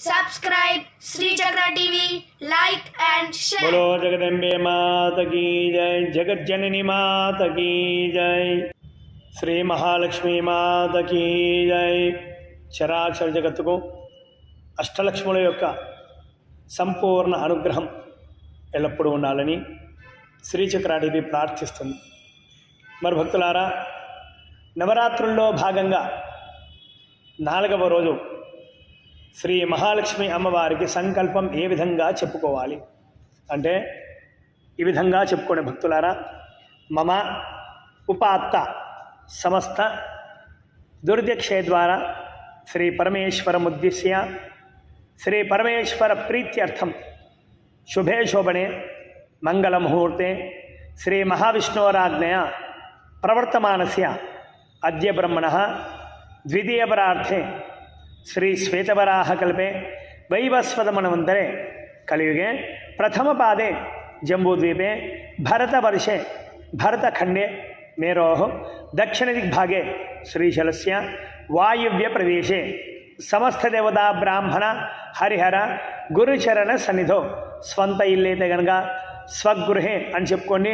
Subscribe Srichakra TV like and share బోలో జగదంబే మాత key జై జగజ్జనని మాత కీ జై శ్రీ మహాలక్ష్మి మాత కీ జై చరాచర జగత్తుకు అష్టలక్ష్ముల యొక్క సంపూర్ణ అనుగ్రహం ఎల్లప్పుడూ ఉండాలని శ్రీచక్రాదేవి ప్రార్థిస్తుంది. మరి భక్తులారా నవరాత్రుల్లో భాగంగా నాలుగవ రోజు శ్రీ మహాలక్ష్మి అమ్మవారికి సంకల్పం ఏ విధంగా చెప్పుకోవాలి? అంటే ఈ విధంగా చెప్పుకోండి భక్తులారా. మమ ఉపాత్త సమస్త దుర్దక్షే ద్వారా శ్రీ పరమేశ్వరముద్దిశ్య శ్రీ పరమేశ్వర ప్రీత్యర్థం శుభే శోభనే మంగళముహూర్తే శ్రీ మహావిష్ణోరాజ్ఞయ ప్రవర్తమానస్య అద్య బ్రహ్మణ ద్వితీయపరార్థే శ్రీ శ్వేతవరాహకల్పే వైవస్వతమనవంతరే కలియుగే ప్రథమపాదే జంబూద్వీపే భరతవర్షే భరతఖండే మేరోः దక్షిణదిగ్భాగే శ్రీశైలస్య వాయువ్యప్రదేశే సమస్తదేవతా బ్రాహ్మణ హరిహర గురుచరణ సన్నిధో స్వంత ఇల్లు అయితే కనుక స్వగృహే అని చెప్పుకోండి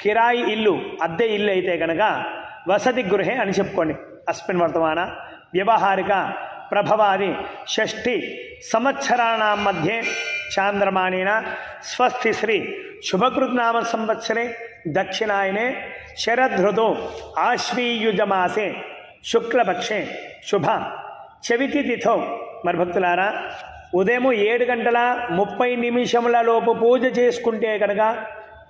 కిరాయి ఇల్లు అద్దె ఇల్లు అయితే కనుక వసతి గృహే అని చెప్పుకోండి. అస్మిన్ వర్తమాన వ్యవహారిక ప్రభవాది షష్ఠి సంవత్సరాణం మధ్య చాంద్రమాణేన స్వస్తి శ్రీ శుభకృత్నామ సంవత్సరే దక్షిణాయనే శరదృతు ఆశ్వీయుజమాసే శుక్లపక్షే శుభ చవితి తిథో మరి భక్తులారా ఉదయం ఏడు గంటల ముప్పై నిమిషముల లోపు పూజ చేసుకుంటే కనుక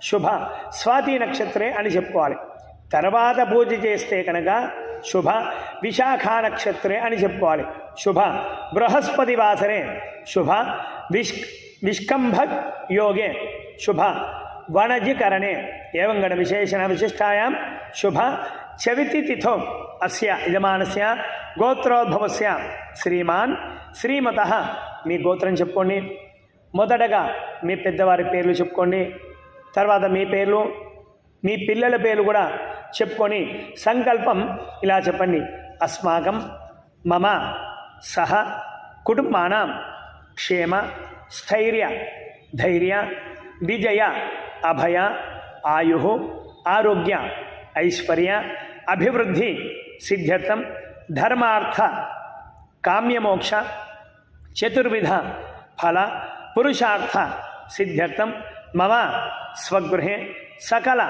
శుభ స్వాతి నక్షత్రే అని చెప్పుకోవాలి. తర్వాత పూజ చేస్తే కనుక శుభ విశాఖ నక్షత్రే అని చెప్పుకోవాలి. శుభ బృహస్పతి వాసరే. శుభ విష్ విష్కంభ యోగే. శుభ వణజికరణే ఏవంగణ విశేషణ విశిష్టాయాం? శుభ చవితి తిథో అస్య యజమానస్య గోత్రోద్భవస్య. శ్రీమాన్ శ్రీమత. మీ గోత్రం చెప్పుకోండి. మొదటగా మీ పెద్దవారి పేర్లు చెప్పుకోండి. తర్వాత మీ పేర్లు మీ పిల్లల పేర్లు కూడా చెప్పుకొని సంకల్పం ఇలా చెప్పండి అస్మాకం మమ సహ కుటుంబానాం క్షేమ స్థైర్య ధైర్య విజయ అభయ ఆయు ఆరోగ్య ఐశ్వర్య అభివృద్ధి సిద్ధ్యర్థం ధర్మార్థ కామ్యమోక్ష చతుర్విధ ఫల పురుషార్థ సిద్ధ్యర్థం మమ స్వగృహే సకల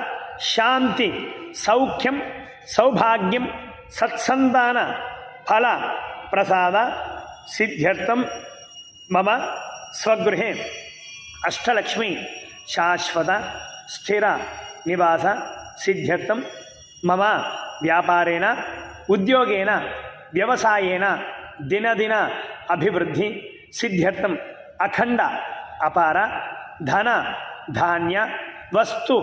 శాంతి సౌఖ్యం సౌభాగ్యం సత్సంతాన ఫల ప్రసాద సిద్ధ్యర్థం మమ స్వగృహే అష్టలక్ష్మి శాశ్వత స్థిర నివాస సిద్ధ్యర్థం మమ వ్యాపారేణ ఉద్యోగేన వ్యవసాయేన దినదిన అభివృద్ధి సిద్ధ్యర్థం అఖండ అపార ధన ధాన్య వస్తు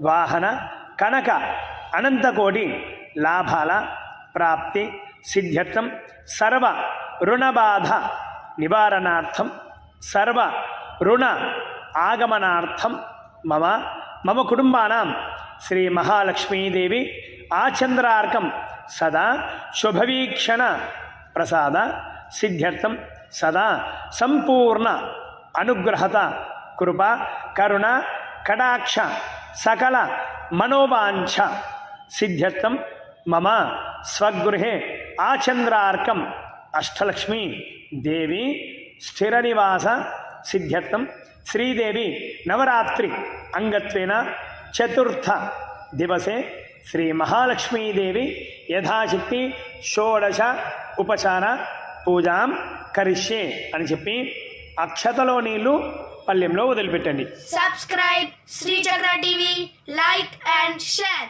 వాహన కనక అనంతకోటి లాభాల ప్రాప్తి సిద్ధ్యర్థం. సర్వ రుణబాధ నివారణార్థం. సర్వ రుణ ఆగమనార్థం. మమ మమ కుటుంబానాం. శ్రీ మహాలక్ష్మీదేవి ఆచంద్రార్కం. సదా శుభవీక్షణ ప్రసాద సిద్ధ్యర్థం. సదా సంపూర్ణ అనుగ్రహత కృప కరుణ కటాక్ష సకల మనోవాంఛ సిద్ధ్యర్థం మమ స్వగృహే ఆచంద్రార్కం అష్టలక్ష్మి దేవి స్థిర నివాస సిద్ధ్యర్థం శ్రీదేవి నవరాత్రి అంగత్వేన చతుర్థ దివసే శ్రీ మహాలక్ష్మీదేవి యథాశక్తి షోడశ ఉపచార పూజాం కరిష్యే అని చెప్పి అక్షతలో నీళ్ళు పల్లెంలో వదిలిపెట్టండి. Subscribe Srichakra TV like and share